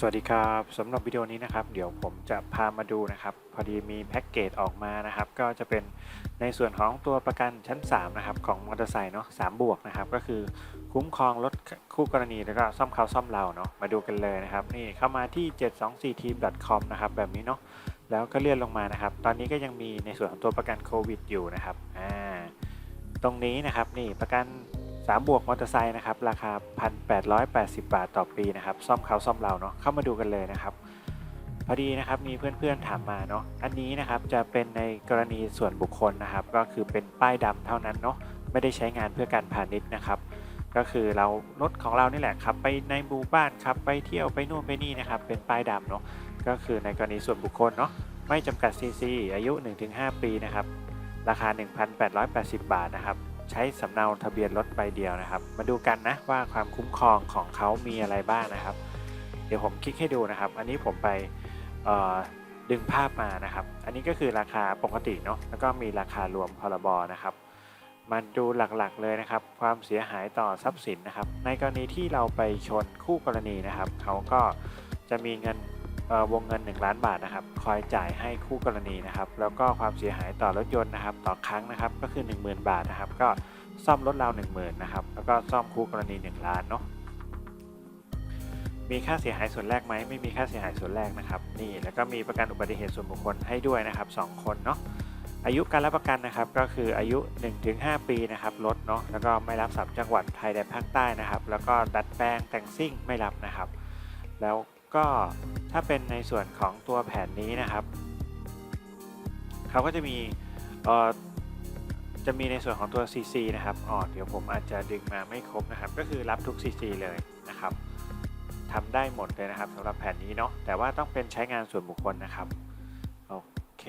สวัสดีครับสำหรับวิดีโอนี้นะครับ เดี๋ยวผมจะพามาดูนะครับ พอดีมีแพ็กเกจออกมานะครับ ก็จะเป็นในส่วนของตัวประกันชั้น 3 นะครับ ของมอเตอร์ไซค์เนาะสามบวกนะครับ ก็คือคุ้มครองรถคู่กรณีแล้วก็ซ่อมเขาซ่อมเราเนาะมาดูกันเลยนะครับ นี่เข้ามาที่ 724team.com นะครับ แบบนี้เนาะแล้วก็เลื่อนลงมานะครับ ตอนนี้ก็ยังมีในส่วนของตัวประกันโควิดอยู่นะครับอ่าตรงนี้นะครับนี่ประกัน 3 บวกมอเตอร์ไซค์นะครับ ราคา 1,880 บาทต่อปีนะครับ ซ่อมเขาซ่อมเราเนาะเข้ามาดูกันเลยนะครับ พอดีนะครับมีเพื่อนๆถามมาเนาะอันนี้นะครับจะเป็นในกรณีส่วนบุคคลนะครับ ก็คือเป็นป้ายดำเท่านั้นเนาะไม่ได้ใช้งานเพื่อการพาณิชย์นะครับ ก็คือเรารถของเรานี่แหละขับ ไปในหมู่บ้านขับไปเที่ยวไปนู่นไปนี่นะครับ เป็นป้ายดำเนาะก็คือในกรณีส่วนบุคคลเนาะไม่จำกัดซีซีอายุ 1-5 ปีนะครับราคา 1,880 บาทนะครับ ใช้สำเนาทะเบียนรถใบเดียวนะครับ มาดูกันนะว่าความคุ้มครองของเขามีอะไรบ้างนะครับ เดี๋ยวผมคลิกให้ดูนะครับ อันนี้ผมไปดึงภาพมานะครับ อันนี้ก็คือราคาปกติเนาะแล้วก็มีราคารวมพรบนะครับมาดูหลักๆเลยนะครับ ความเสียหายต่อทรัพย์สินนะครับ ในกรณีที่เราไปชนคู่กรณีนะครับ เขาก็จะมีเงิน วงเงิน 1 ล้านบาทนะครับ คอยจ่ายให้คู่กรณีนะครับ แล้วก็ความเสียหายต่อรถยนต์นะครับ ต่อครั้งนะครับ ก็คือ 10,000 บาทนะครับ ก็ซ่อมรถเรา10,000นะครับ แล้วก็ซ่อมคู่กรณี 1 ล้านเนาะ มีค่าเสียหายส่วนแรกไหม ไม่มีค่าเสียหายส่วนแรกนะครับ นี่ แล้วก็มีประกันอุบัติเหตุส่วนบุคคลให้ด้วยนะครับสองคนเนาะ อายุการรับประกันนะครับ ก็คืออายุ 1-5 ปีนะครับ รถเนาะ แล้วก็ไม่รับสับจังหวัดไทยแดนภาคใต้นะครับ แล้วก็ดัดแปลงแต่งซิ่งไม่รับนะครับ แล้ว ก็ถ้าเป็นในส่วนของตัวแผนนี้นะครับเขาก็จะมีจะมีในส่วนของตัว CC นะครับอ๋อเดี๋ยวผมอาจจะดึงมาไม่ครบนะครับ ก็คือรับทุก CC เลยนะครับทำได้หมดเลยนะครับสำหรับแผนนี้เนาะ แต่ว่าต้องเป็นใช้งานส่วนบุคคลนะครับ โอเค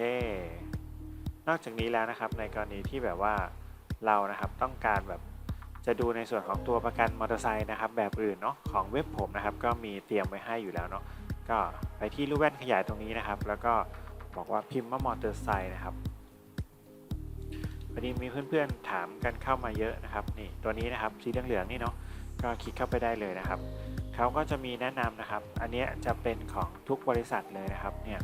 นอกจากนี้แล้วนะครับในกรณีที่แบบว่าเรานะครับต้องการแบบ จะดูในส่วนของตัวประกันมอเตอร์ไซค์นะครับแบบอื่นเนาะของเว็บผมนะครับก็มีเตรียมไว้ให้อยู่แล้วเนาะก็ไปที่รูปแว่นขยายตรงนี้นะครับ แล้วก็บอกว่าพิมพ์ว่ามอเตอร์ไซค์นะครับพอดีมีเพื่อนๆถามกันเข้ามาเยอะนะครับนี่ตัวนี้นะครับสีเหลืองๆนี่เนาะก็คลิกเข้าไปได้เลยนะครับเขาก็จะมีแนะนำนะครับ อันนี้จะเป็นของทุกบริษัทเลยนะครับเนี่ย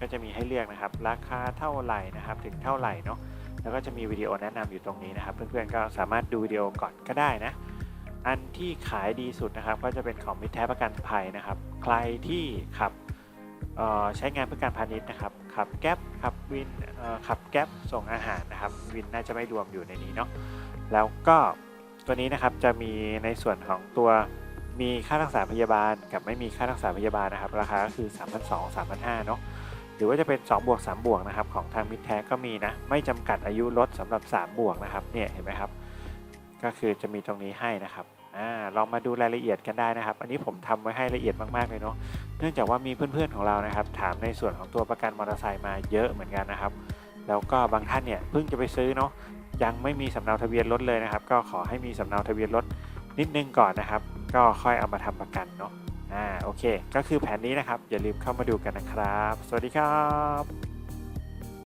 ก็จะมีให้เลือกนะครับ ราคาเท่าไหร่นะครับ ถึงเท่าไหร่เนาะ แล้วก็จะมีวิดีโอแนะนำอยู่ตรงนี้นะครับ เพื่อนๆก็สามารถดูวิดีโอก่อนก็ได้นะ อันที่ขายดีสุดนะครับ ก็จะเป็นของมิตรแท้ประกันภัยนะครับ ใครที่ขับใช้งานเพื่อการพาณิชย์นะครับ ขับแก๊ปขับวินขับแก๊ปส่งอาหารนะครับ วินน่าจะไม่รวมอยู่ในนี้เนาะ แล้วก็ตัวนี้นะครับจะมีในส่วนของตัวมีค่ารักษาพยาบาลกับไม่มีค่ารักษาพยาบาลนะครับ ราคาก็คือ 3,200 3,500เนาะ รือว่าจะเป็น2บวก3บวกนะครับของทางมิตรแท้ก็มีนะไม่จำกัดอายุรถสำหรับ 3 บวกนะครับเนี่ยเห็นไหมครับ ก็คือจะมีตรงนี้ให้นะครับอ่าลองมาดูรายละเอียดกันได้นะครับ อันนี้ผมทำไว้ให้ละเอียดมากๆเลยเนาะเนื่องจากว่ามีเพื่อนๆของเรานะครับ ถามในส่วนของตัวประกันมอเตอร์ไซค์มาเยอะเหมือนกันนะครับ แล้วก็บางท่านเนี่ยเพิ่งจะไปซื้อเนาะยังไม่มีสำเนาทะเบียนรถเลยนะครับ ก็ขอให้มีสำเนาทะเบียนรถนิดนึงก่อนนะครับ ก็ค่อยเอามาทำประกันเนาะ อ่าโอเค ก็คือแผนนี้นะครับ อย่าลืมเข้ามาดูกันนะครับ สวัสดีครับ